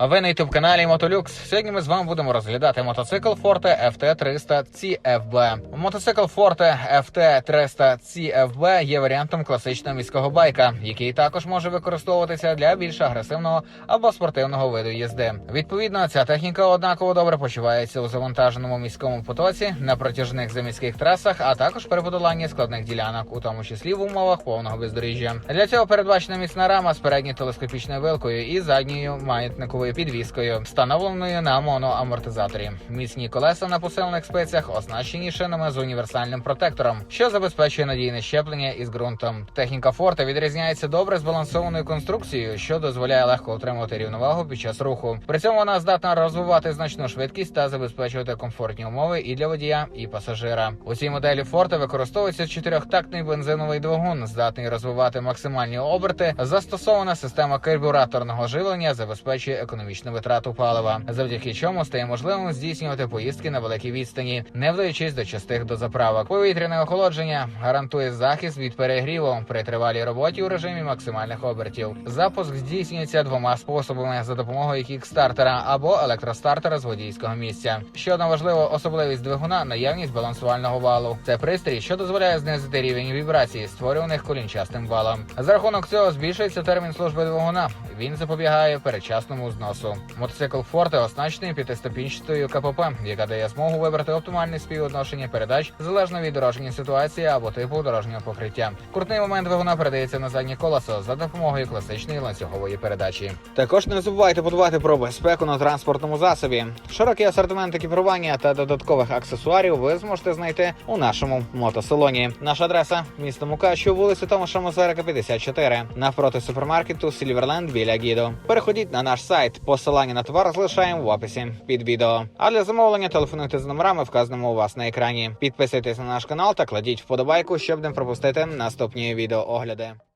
Ви на youtube каналі Мотолюкс. Сьогодні ми з вами будемо розглядати мотоцикл Forte FT300 CFB. Мотоцикл Forte FT300 CFB є варіантом класичного міського байка, який також може використовуватися для більш агресивного або спортивного виду їзди. Відповідно, ця техніка однаково добре почувається у завантаженому міському потоці на протяжних заміських трасах, а також при подоланні складних ділянок, у тому числі в умовах повного бездоріжжя. Для цього передбачена міцна рама з передньою телескопічною вилкою і задньою маятниковою підвіскою, встановленою на моноамортизаторі. Міцні колеса на посилених спецях оснащені шинами з універсальним протектором, що забезпечує надійне щеплення із ґрунтом. Техніка Форте відрізняється добре збалансованою конструкцією, що дозволяє легко утримувати рівновагу під час руху. При цьому вона здатна розвивати значну швидкість та забезпечувати комфортні умови і для водія, і пасажира. У цій моделі Форте використовується чотирьохтактний бензиновий двигун, здатний розвивати максимальні оберти. Застосована система карбюраторного живлення забезпечує економічну витрату палива, завдяки чому стає можливим здійснювати поїздки на великій відстані, не вдаючись до частих дозаправок. Повітряне охолодження гарантує захист від перегріву при тривалій роботі у режимі максимальних обертів. Запуск здійснюється двома способами за допомогою кікстартера або електростартера з водійського місця. Ще одна важлива особливість двигуна наявність балансувального валу. Це пристрій, що дозволяє знизити рівень вібрації, створюваних колінчастим валом. За рахунок цього збільшується термін служби двигуна. Він запобігає передчасному зносу. Мотоцикл Форте оснащений п'ятиступінчатою КПП, яка дає змогу вибрати оптимальне співвідношення передач залежно від дорожньої ситуації або типу дорожнього покриття. Крутний момент двигуна передається на заднє колесо за допомогою класичної ланцюгової передачі. Також не забувайте подбати про безпеку на транспортному засобі. Широкий асортимент екіпірування та додаткових аксесуарів ви зможете знайти у нашому мотосалоні. Наша адреса місто Мукачу, вулиця Томаша Мозерика, 54, навпроти супермаркету Сільверленд біля Гідо. Переходіть на наш сайт. Посилання на товар залишаємо в описі під відео. А для замовлення телефонуйте з номерами, вказаними у вас на екрані. Підписуйтесь на наш канал та кладіть вподобайку, щоб не пропустити наступні відеоогляди.